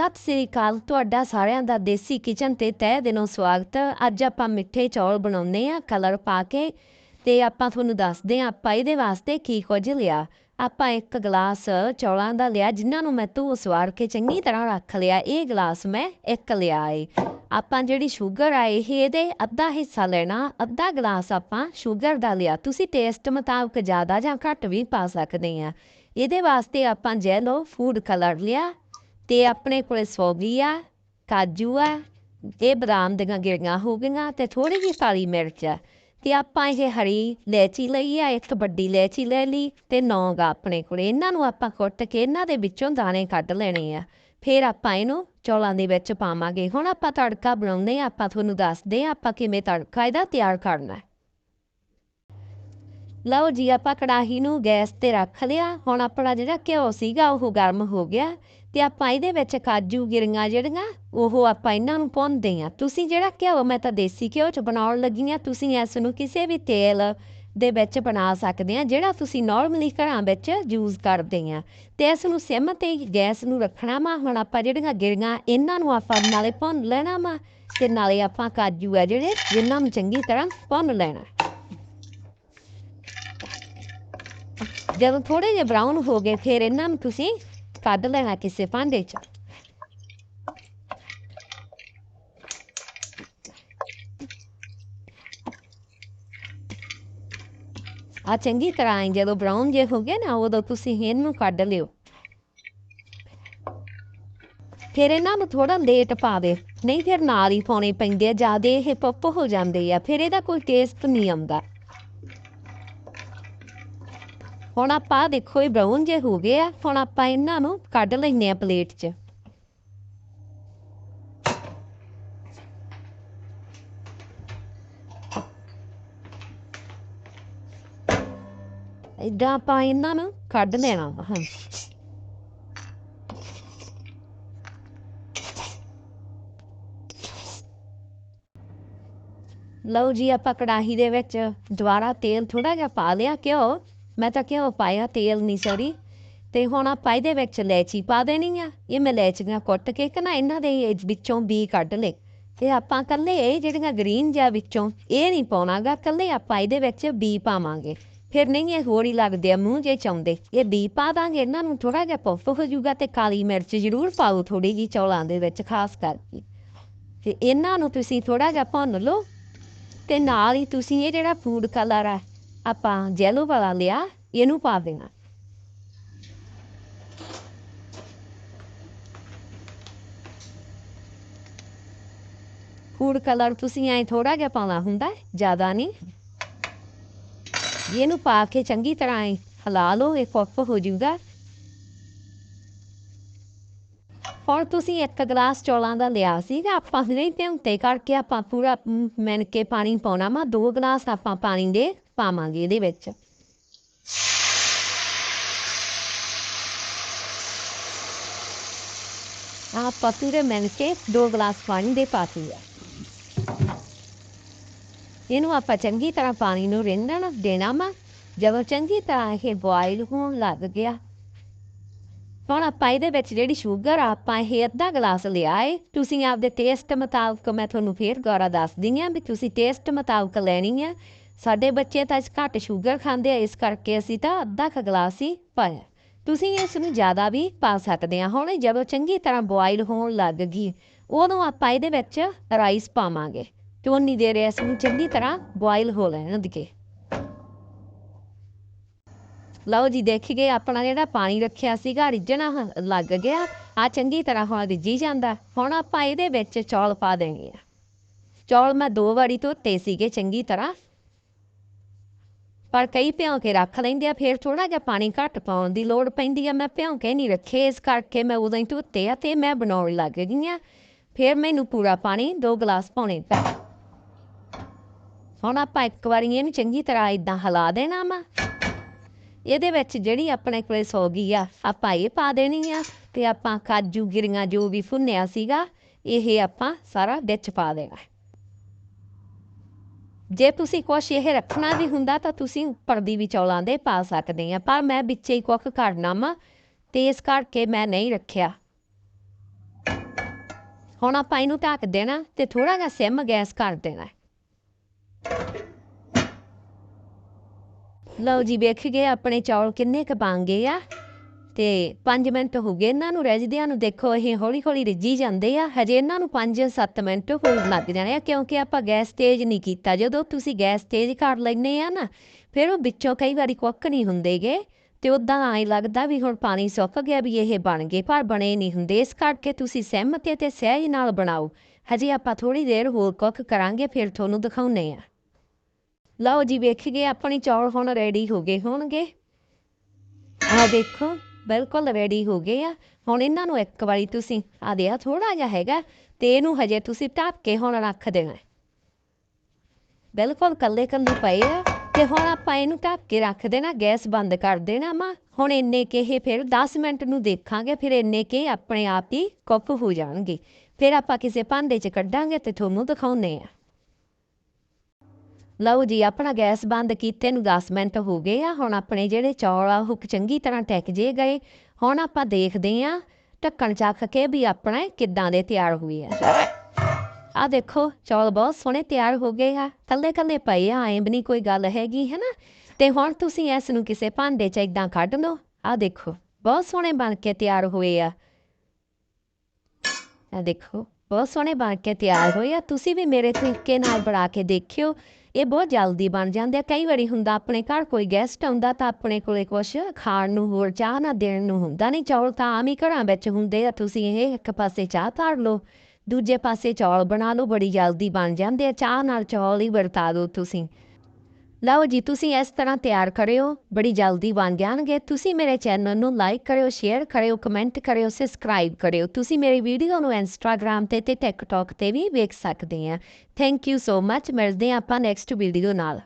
ਸਤਿ ਸ੍ਰੀ ਅਕਾਲ, ਤੁਹਾਡਾ ਸਾਰਿਆਂ ਦਾ ਦੇਸੀ ਕਿਚਨ ਤੇ ਤਹਿ ਦਿਲੋਂ ਸਵਾਗਤ। ਅੱਜ ਆਪਾਂ ਮਿੱਠੇ ਚੌਲ ਬਣਾਉਂਦੇ ਆ ਕਲਰ ਪਾ ਕੇ, ਤੇ ਆਪਾਂ ਤੁਹਾਨੂੰ ਦੱਸਦੇ ਆ ਆਪਾਂ ਇਹਦੇ ਵਾਸਤੇ ਕੀ ਕੁਝ ਲਿਆ। ਆਪਾਂ ਇੱਕ ਗਲਾਸ ਚੌਲਾਂ ਦਾ ਲਿਆ, ਜਿਨ੍ਹਾਂ ਨੂੰ ਮੈਂ ਧੋ ਸਵਾਰ ਕੇ ਚੰਗੀ ਤਰ੍ਹਾਂ ਰੱਖ ਲਿਆ। ਇਹ ਗਲਾਸ ਮੈਂ ਇੱਕ ਲਿਆ ਏ। ਆਪਾਂ ਜਿਹੜੀ ਸ਼ੂਗਰ ਆ, ਇਹ ਇਹਦੇ ਅੱਧਾ ਹਿੱਸਾ ਲੈਣਾ, ਅੱਧਾ ਗਲਾਸ ਆਪਾਂ ਸ਼ੂਗਰ ਦਾ ਲਿਆ। ਤੁਸੀਂ ਟੇਸਟ ਮੁਤਾਬਕ ਜ਼ਿਆਦਾ ਜਾਂ ਘੱਟ ਵੀ ਪਾ ਸਕਦੇ ਆ ਇਹਦੇ ਵਾਸਤੇ ਆਪਾਂ ਜੈਲੋ ਫੂਡ ਕਲਰ ਲਿਆ ਅਤੇ ਆਪਣੇ ਕੋਲ ਸੌਗੀ ਆ, ਕਾਜੂ ਆ, ਇਹ ਬਦਾਮ ਦੀਆਂ ਗਿਰੀਆਂ ਹੋ ਗਈਆਂ ਅਤੇ ਥੋੜ੍ਹੀ ਜਿਹੀ ਕਾਲੀ ਮਿਰਚ ਆ। ਅਤੇ ਆਪਾਂ ਇਹ ਹਰੀ ਲੈਚੀ ਲਈ ਆ, ਇੱਕ ਵੱਡੀ ਲੈਚੀ ਲੈ ਲਈ ਅਤੇ ਨੌਂਗ ਆ ਆਪਣੇ ਕੋਲ। ਇਹਨਾਂ ਨੂੰ ਆਪਾਂ ਕੁੱਟ ਕੇ ਇਹਨਾਂ ਦੇ ਵਿੱਚੋਂ ਦਾਣੇ ਕੱਢ ਲੈਣੇ ਆ। ਫਿਰ ਆਪਾਂ ਇਹਨੂੰ ਚੌਲਾਂ ਦੇ ਵਿੱਚ ਪਾਵਾਂਗੇ। ਹੁਣ ਆਪਾਂ ਤੜਕਾ ਬਣਾਉਂਦੇ ਆ ਆਪਾਂ ਤੁਹਾਨੂੰ ਦੱਸਦੇ ਆ ਆਪਾਂ ਕਿਵੇਂ ਤੜਕਾ ਇਹਦਾ ਤਿਆਰ ਕਰਨਾ ਲਓ ਜੀ, ਆਪਾਂ ਕੜਾਹੀ ਨੂੰ ਗੈਸ ਤੇ ਰੱਖ ਲਿਆ। ਹੁਣ ਆਪਣਾ ਜਿਹੜਾ ਘਿਓ ਸੀਗਾ, ਉਹ ਗਰਮ ਹੋ ਗਿਆ ਤੇ ਆਪਾਂ ਇਹਦੇ ਵਿੱਚ ਕਾਜੂ, ਗਿਰੀਆਂ ਜਿਹੜੀਆਂ, ਉਹ ਆਪਾਂ ਇਹਨਾਂ ਨੂੰ ਪਾਉਂਦੇ ਆ ਤੁਸੀਂ ਜਿਹੜਾ ਘਿਓ, ਮੈਂ ਤਾਂ ਦੇਸੀ ਘਿਓ ਚ ਬਣਾਉਣ ਲੱਗੀ ਆ ਤੁਸੀਂ ਇਸ ਨੂੰ ਕਿਸੇ ਵੀ ਤੇਲ ਦੇ ਵਿੱਚ ਬਣਾ ਸਕਦੇ ਆ ਜਿਹੜਾ ਤੁਸੀਂ ਨਾਰਮਲੀ ਘਰਾਂ ਵਿੱਚ ਯੂਜ਼ ਕਰਦੇ ਆ ਤੇ ਇਸ ਨੂੰ ਸਿਮ ਤੇ ਗੈਸ ਨੂੰ ਰੱਖਣਾ ਵਾ। ਹੁਣ ਆਪਾਂ ਜਿਹੜੀਆਂ ਗਿਰੀਆਂ, ਇਹਨਾਂ ਨੂੰ ਆਪਾਂ ਨਾਲੇ ਭੁੰਨ ਲੈਣਾ ਵਾ ਤੇ ਨਾਲੇ ਆਪਾਂ ਕਾਜੂ ਆ ਜਿਹੜੇ, ਜਿਨ੍ਹਾਂ ਨੂੰ ਚੰਗੀ ਤਰ੍ਹਾਂ ਭੁੰਨ ਲੈਣਾ। ਜਦੋਂ ਥੋੜੇ ਜਿਹੇ ਬਰਾਊਨ ਹੋ ਗਏ, ਫਿਰ ਇਹਨਾਂ ਨੂੰ ਤੁਸੀਂ ਕੱਢ ਲੈਣਾ ਕਿਸੇ ਭਾਂਡੇ 'ਚ। ਆ ਚੰਗੀ ਤਰ੍ਹਾਂ ਜਦੋਂ ਬਰਾਊਨ ਜੇ ਹੋ ਗਏ ਨਾ, ਉਦੋਂ ਤੁਸੀਂ ਇਹਨੂੰ ਕੱਢ ਲਿਓ। ਫਿਰ ਇਹਨਾਂ ਨੂੰ ਥੋੜਾ ਲੇਟ ਪਾ ਦੇ। ਨਹੀਂ ਫਿਰ ਨਾਲ ਹੀ ਪਾਉਣੇ ਪੈਂਦੇ ਆ, ਜਿਆਦੇ ਇਹ ਪੱਪ ਹੋ ਜਾਂਦੇ ਆ। ਫਿਰ ਇਹਦਾ ਕੋਈ ਟੇਸਟ ਨਹੀਂ ਆਉਂਦਾ। ਹੁਣ ਆਪਾਂ ਦੇਖੋ, ਇਹ ਬਰਾਊਨ ਜੇ ਹੋ ਗਏ ਆ, ਹੁਣ ਆਪਾਂ ਇਹਨਾਂ ਨੂੰ ਕੱਢ ਲੈਨੇ ਆ ਪਲੇਟ 'ਚ। ਇਦਾਂ ਆਪਾਂ ਇਹਨਾਂ ਨੂੰ ਕੱਢ ਲੈਣਾ, ਹਾਂ। ਲਓ ਜੀ, ਆਪਾਂ ਕੜਾਹੀ ਦੇ ਵਿੱਚ ਦੁਬਾਰਾ ਤੇਲ ਥੋੜਾ ਜਿਹਾ ਪਾ ਲਿਆ ਕਿਉਂ ਮੈਂ ਤਾਂ ਕਿਉਂ ਪਾਇਆ ਤੇਲ ਨਹੀਂ ਸਰੀ ਤੇ ਹੁਣ ਆਪਾਂ ਇਹਦੇ ਵਿੱਚ ਲੈਚੀ ਪਾ ਦੇਣੀ ਆ। ਇਹ ਮੈਂ ਲੈਚੀਆਂ ਕੁੱਟ ਕੇ ਕਿ ਨਾ ਇਹਨਾਂ ਦੇ ਵਿੱਚੋਂ ਬੀ ਕੱਢ ਲੇ ਤੇ ਆਪਾਂ ਕੱਲੇ ਇਹ ਜਿਹੜੀਆਂ ਗ੍ਰੀਨ ਜਾਂ ਵਿੱਚੋਂ ਇਹ ਨਹੀਂ ਪਾਉਣਾਗਾ ਕੱਲੇ ਆਪਾਂ ਇਹਦੇ ਵਿੱਚ ਬੀ ਪਾਵਾਂਗੇ। ਫਿਰ ਨਹੀਂ, ਇਹ ਹੋਰ ਹੀ ਲੱਗਦੇ ਆ ਮੂੰਹ ਜੇ ਚਾਉਂਦੇ। ਇਹ ਬੀ ਪਾ ਦਾਂਗੇ, ਇਹਨਾਂ ਨੂੰ ਥੋੜਾ ਜਿਹਾ ਪੁੱਫ ਹੋ ਜਾਊਗਾ ਤੇ ਕਾਲੀ ਮਿਰਚ ਜ਼ਰੂਰ ਪਾਓ ਥੋੜੀ ਜੀ ਚੌਲਾਂ ਦੇ ਵਿੱਚ ਖਾਸ ਕਰਕੇ। ਤੇ ਇਹਨਾਂ ਨੂੰ ਤੁਸੀਂ ਥੋੜਾ ਜਿਹਾ ਭੁੰਨ ਲਓ। ਤੇ ਨਾਲ ਹੀ ਤੁਸੀਂ ਇਹ ਜਿਹੜਾ ਫੂਡ ਕਲਰ ਆ ਆਪਾਂ ਜੈਲੋ ਵਾਲਾ ਲਿਆ ਇਹਨੂੰ ਪਾ ਦੇਣਾ ਫੂਡ ਕਲਰ ਤੁਸੀਂ ਐ ਥੋੜਾ ਜਿਹਾ ਪਾਉਣਾ ਹੁੰਦਾ ਜ਼ਿਆਦਾ ਨਹੀਂ ਇਹਨੂੰ ਪਾ ਕੇ ਚੰਗੀ ਤਰ੍ਹਾਂ ਹਿਲਾ ਲਓ ਇਹ ਕੁੱਕ ਹੋ ਜਾਊਗਾ ਹੁਣ ਤੁਸੀਂ ਇੱਕ ਗਲਾਸ ਚੌਲਾਂ ਦਾ ਲਿਆ ਸੀਗਾ ਆਪਾਂ ਨਹੀਂ ਤੇ ਕਰਕੇ ਆਪਾਂ ਪੂਰਾ ਮੈਨ ਕੇ ਪਾਣੀ ਪਾਉਣਾ ਵਾ ਦੋ ਗਲਾਸ ਆਪਾਂ ਪਾਣੀ ਦੇ ਪਾਵਾਂਗੇ ਇਹਦੇ ਵਿੱਚ। ਆਪਾਂ ਪੂਰੇ ਮੈਨ ਕੇ ਦੋ ਗਲਾਸ ਪਾਣੀ ਦੇ ਪਾਤੀ ਆ। ਇਹਨੂੰ ਆਪਾਂ ਚੰਗੀ ਤਰ੍ਹਾਂ ਪਾਣੀ ਨੂੰ ਰਿੰਨਣ ਦੇਣਾ ਵਾ। ਜਦੋਂ ਚੰਗੀ ਤਰ੍ਹਾਂ ਇਹ ਬੋਇਲ ਹੋਣ ਲੱਗ ਗਿਆ, ਹੁਣ ਆਪਾਂ ਇਹਦੇ ਵਿੱਚ ਜਿਹੜੀ ਸ਼ੂਗਰ ਆਪਾਂ ਇਹ ਅੱਧਾ ਗਲਾਸ ਲਿਆ ਏ ਤੁਸੀਂ ਆਪਦੇ ਟੇਸਟ ਮੁਤਾਬਕ, ਮੈਂ ਤੁਹਾਨੂੰ ਫੇਰ ਗੌਰਾ ਦੱਸਦੀ ਆ ਵੀ ਤੁਸੀਂ ਟੇਸਟ ਮੁਤਾਬਕ ਲੈਣੀ ਆ। ਸਾਡੇ ਬੱਚੇ ਤਾਂ ਅੱਜ ਘੱਟ ਸ਼ੂਗਰ ਖਾਂਦੇ ਆ, ਇਸ ਕਰਕੇ ਅਸੀਂ ਤਾਂ ਅੱਧਾ ਕ ਗਲਾਸ ਹੀ ਪਾਇਆ। ਤੁਸੀਂ ਇਸ ਨੂੰ ਜ਼ਿਆਦਾ ਵੀ ਪਾ ਸਕਦੇ ਆ। ਹੁਣ ਜਦੋਂ ਚੰਗੀ ਤਰ੍ਹਾਂ ਬੋਇਲ ਹੋਣ ਲੱਗ ਗਈ, ਉਦੋਂ ਆਪਾਂ ਇਹਦੇ ਵਿੱਚ ਰਾਈਸ ਪਾਵਾਂਗੇ। ਤੇ ਉਨੀ ਦੇਰ ਇਸ ਨੂੰ ਚੰਗੀ ਤਰ੍ਹਾਂ ਬੋਇਲ ਹੋ ਲੈਣ ਦਿਕੇ ਲਓ ਜੀ, ਦੇਖੀਏ ਆਪਣਾ ਜਿਹੜਾ ਪਾਣੀ ਰੱਖਿਆ ਸੀਗਾ, ਰਿੱਝਣਾ ਲੱਗ ਗਿਆ। ਆ ਚੰਗੀ ਤਰ੍ਹਾਂ ਹੁਣ ਰਿੱਝੀ ਜਾਂਦਾ। ਹੁਣ ਆਪਾਂ ਇਹਦੇ ਵਿੱਚ ਚੌਲ ਪਾ ਦੇਣੇ ਚੌਲ ਮੈਂ ਦੋ ਵਾਰੀ ਧੋਤੇ ਸੀਗੇ, ਚੰਗੀ ਤਰ੍ਹਾਂ। ਪਰ ਕਈ ਭਿਉਂ ਕੇ ਰੱਖ ਲੈਂਦੇ ਆ, ਫਿਰ ਥੋੜਾ ਜਿਹਾ ਪਾਣੀ ਘੱਟ ਪਾਉਣ ਦੀ ਲੋੜ ਪੈਂਦੀ ਆ। ਮੈਂ ਭਿਉਂ ਕੇ ਨਹੀਂ ਰੱਖੇ, ਇਸ ਕਰਕੇ ਮੈਂ ਉਦੋਂ ਹੀ ਧੋਤੇ ਆ ਤੇ ਮੈਂ ਬਣਾਉਣ ਲੱਗ ਗਈ ਆ। ਫਿਰ ਮੈਨੂੰ ਪੂਰਾ ਪਾਣੀ ਦੋ ਗਲਾਸ ਪਾਉਣੇ ਪੈ ਹੁਣ ਆਪਾਂ ਇੱਕ ਵਾਰੀ ਇਹਨੂੰ ਚੰਗੀ ਤਰ੍ਹਾਂ ਇਦਾਂ ਹਿਲਾ ਦੇਣਾ ਵਾ। ਇਹਦੇ ਵਿੱਚ ਜਿਹੜੀ ਆਪਣੇ ਕੋਲੇ ਸੌਗੀ ਆ, ਆਪਾਂ ਇਹ ਪਾ ਦੇਣੀ ਆ ਤੇ ਆਪਾਂ ਕਾਜੂ, ਗਿਰੀਆਂ ਜੋ ਵੀ ਭੁੰਨਿਆ ਸੀਗਾ, ਇਹ ਆਪਾਂ ਸਾਰਾ ਵਿੱਚ ਪਾ ਦੇਣਾ। ਜੇ ਤੁਸੀਂ ਕੁਛ ਇਹ ਰੱਖਣਾ ਵੀ ਹੁੰਦਾ ਤਾਂ ਤੁਸੀਂ ਉੱਪਰ ਦੀ ਵੀ ਚੌਲਾਂ ਦੇ ਪਾ ਸਕਦੇ ਆ। ਪਰ ਮੈਂ ਵਿੱਚੇ ਹੀ ਕੁੱਕ ਕਰਨਾ ਵਾ ਤੇ ਇਸ ਕਰਕੇ ਮੈਂ ਨਹੀਂ ਰੱਖਿਆ। ਹੁਣ ਆਪਾਂ ਇਹਨੂੰ ਢੱਕ ਦੇਣਾ ਤੇ ਥੋੜਾ ਜਿਹਾ ਸਿਮ ਗੈਸ ਕਰ ਦੇਣਾ। ਲਓ ਜੀ, ਵੇਖ ਗਏ ਆਪਣੇ ਚੌਲ ਕਿੰਨੇ ਕੁ ਬਣ ਆ। ਤੇ 5 ਮਿੰਟ ਹੋ ਗਏ, ਇਹਨਾਂ ਨੂੰ ਰਿੱਝਦਿਆਂ ਨੂੰ ਦੇਖੋ, ਇਹ ਹੌਲੀ ਹੌਲੀ ਰਿੱਝੀ ਜਾਂਦੇ ਆ। ਹਜੇ ਇਹਨਾਂ ਨੂੰ 5-7 ਮਿੰਟ ਹੋਰ ਲੱਗ ਜਾਣੇ ਆ, ਕਿਉਂਕਿ ਆਪਾਂ ਗੈਸ ਤੇਜ਼ ਨਹੀਂ ਕੀਤਾ। ਜਦੋਂ ਤੁਸੀਂ ਗੈਸ ਤੇਜ਼ ਕਰ ਲੈਂਦੇ ਆ ਨਾ, ਫਿਰ ਉਹ ਵਿੱਚੋਂ ਕਈ ਵਾਰੀ ਕੁੱਕ ਨਹੀਂ ਹੁੰਦੇਗੇ ਤੇ ਉਦਾਂ ਐਂ ਲੱਗਦਾ ਵੀ ਹੁਣ ਪਾਣੀ ਸੁੱਕ ਗਿਆ ਵੀ ਇਹ ਬਣ ਗਏ, ਪਰ ਬਣੇ ਨਹੀਂ ਹੁੰਦੇ। ਇਸ ਕਰਕੇ ਤੁਸੀਂ ਸਿਮ ਤੇ ਤੇ ਸਹਿਜ ਨਾਲ ਬਣਾਓ। ਹਜੇ ਆਪਾਂ ਥੋੜੀ ਦੇਰ ਹੋਰ ਕੁੱਕ ਕਰਾਂਗੇ, ਫਿਰ ਤੁਹਾਨੂੰ ਦਿਖਾਉਨੇ ਆ। ਲਓ ਜੀ, ਵੇਖ ਗਏ, ਆਪਣੀ ਚੌਲ ਹੁਣ ਰੈਡੀ ਹੋ ਗਏ ਹੋਣਗੇ। ਆ ਦੇਖੋ। ਬਿਲਕੁਲ ਰੈਡੀ ਹੋ ਗਏ ਆ। ਹੁਣ ਇਹਨਾਂ ਨੂੰ ਇੱਕ ਵਾਰੀ ਤੁਸੀਂ ਆ ਦਿਆ ਥੋੜਾ ਜਿਹਾ ਹੈਗਾ, ਤੇ ਇਹਨੂੰ ਹਜੇ ਤੁਸੀਂ ਢੱਕ ਕੇ ਹੁਣ ਰੱਖ ਦੇਣਾ ਬਿਲਕੁਲ ਕੱਲੇ ਕੱਲੇ ਪਏ ਆ, ਤੇ ਹੁਣ ਆਪਾਂ ਇਹਨੂੰ ਢੱਕ ਕੇ ਰੱਖ ਦੇਣਾ, ਗੈਸ ਬੰਦ ਕਰ ਦੇਣਾ ਮਾ ਹੁਣ ਇੰਨੇ ਕੇ ਇਹ ਫਿਰ 10 ਮਿੰਟ ਨੂੰ ਦੇਖਾਂਗੇ, ਫਿਰ ਇੰਨੇ ਕੇ ਆਪਣੇ ਆਪ ਹੀ ਕੁੱਕ ਹੋ ਜਾਣਗੇ। ਫਿਰ ਆਪਾਂ ਕਿਸੇ ਭਾਂਡੇ 'ਚ ਕੱਢਾਂਗੇ ਤੇ ਤੁਹਾਨੂੰ ਦਿਖਾਉਨੇ ਆ ਲਓ ਜੀ, ਆਪਣਾ ਗੈਸ ਬੰਦ ਕੀਤੇ ਨੂੰ 10 ਮਿੰਟ ਹੋ ਗਏ ਆ, ਹੁਣ ਆਪਣੇ ਜਿਹੜੇ ਚੌਲ ਆ ਉਹ ਚੰਗੀ ਤਰ੍ਹਾਂ ਟੈਕ ਜੇ ਗਏ, ਹੁਣ ਆਪਾਂ ਦੇਖਦੇ ਆ, ਢੱਕਣ ਚੱਕ ਕੇ ਵੀ ਆਪਣਾ ਕਿੱਦਾਂ ਦੇ ਤਿਆਰ ਹੋਏ ਆ। ਆ ਦੇਖੋ, ਚੌਲ ਬਹੁਤ ਸੋਹਣੇ ਤਿਆਰ ਹੋ ਗਏ ਆ ਕੱਲੇ ਕੱਲੇ ਪਏ ਆ, ਐਂ ਵੀ ਨਹੀਂ ਕੋਈ ਗੱਲ ਹੈਗੀ ਹੈ ਨਾ ਤੇ ਹੁਣ ਤੁਸੀਂ ਇਸ ਨੂੰ ਕਿਸੇ ਭਾਂਡੇ 'ਚ ਇਦਾਂ ਕੱਢ ਲਓ ਆ ਦੇਖੋ, ਬਹੁਤ ਸੋਹਣੇ ਬਣ ਕੇ ਤਿਆਰ ਹੋਏ ਆ। ਆ ਦੇਖੋ। ਬਹੁਤ ਸੋਹਣੇ ਬਣ ਕੇ ਤਿਆਰ ਹੋਏ ਆ। ਤੁਸੀਂ ਵੀ ਮੇਰੇ ਤਰੀਕੇ ਨਾਲ ਬਣਾ ਕੇ ਦੇਖਿਓ। ਇਹ ਬਹੁਤ ਜਲਦੀ ਬਣ ਜਾਂਦੇ ਆ। ਕਈ ਵਾਰੀ ਹੁੰਦਾ ਆਪਣੇ ਘਰ ਕੋਈ ਗੈਸਟ ਆਉਂਦਾ ਤਾਂ ਆਪਣੇ ਕੋਲੇ ਕੁਛ ਖਾਣ ਨੂੰ ਹੋਰ ਚਾਹ ਨਾ ਦੇਣ ਨੂੰ ਹੁੰਦਾ ਨਹੀਂ। ਚੌਲ ਤਾਂ ਆਮ ਹੀ ਘਰਾਂ ਵਿੱਚ ਹੁੰਦੇ ਆ। ਤੁਸੀਂ ਇਹ ਇੱਕ ਪਾਸੇ ਚਾਹ ਧਾਰ ਲਓ, ਦੂਜੇ ਪਾਸੇ ਚੌਲ ਬਣਾ ਲਓ। ਬੜੀ ਜਲਦੀ ਬਣ ਜਾਂਦੇ ਆ। ਚਾਹ ਨਾਲ ਚੌਲ ਹੀ ਵਰਤਾ ਦਿਓ ਤੁਸੀਂ। ਲਓ ਜੀ, ਤੁਸੀਂ ਇਸ ਤਰ੍ਹਾਂ ਤਿਆਰ ਕਰਿਓ, ਬੜੀ ਜਲਦੀ ਬਣ ਜਾਣਗੇ। ਤੁਸੀਂ ਮੇਰੇ ਚੈਨਲ ਨੂੰ ਲਾਈਕ ਕਰਿਓ ਸ਼ੇਅਰ ਕਰਿਓ ਕਮੈਂਟ ਕਰਿਓ ਸਬਸਕ੍ਰਾਈਬ ਕਰਿਓ। ਤੁਸੀਂ ਮੇਰੀ ਵੀਡੀਓ ਨੂੰ ਇੰਸਟਾਗ੍ਰam ਤੇ ਤੇ ਟਿਕਟੌਕ ਤੇ ਵੀ ਵੇਖ ਸਕਦੇ ਆ। ਥੈਂਕ ਯੂ ਸੋ ਮੱਚ ਮਿਲਦੇ ਹਾਂ ਆਪਾਂ ਨੈਕਸਟ ਵੀਡੀਓ ਨਾਲ।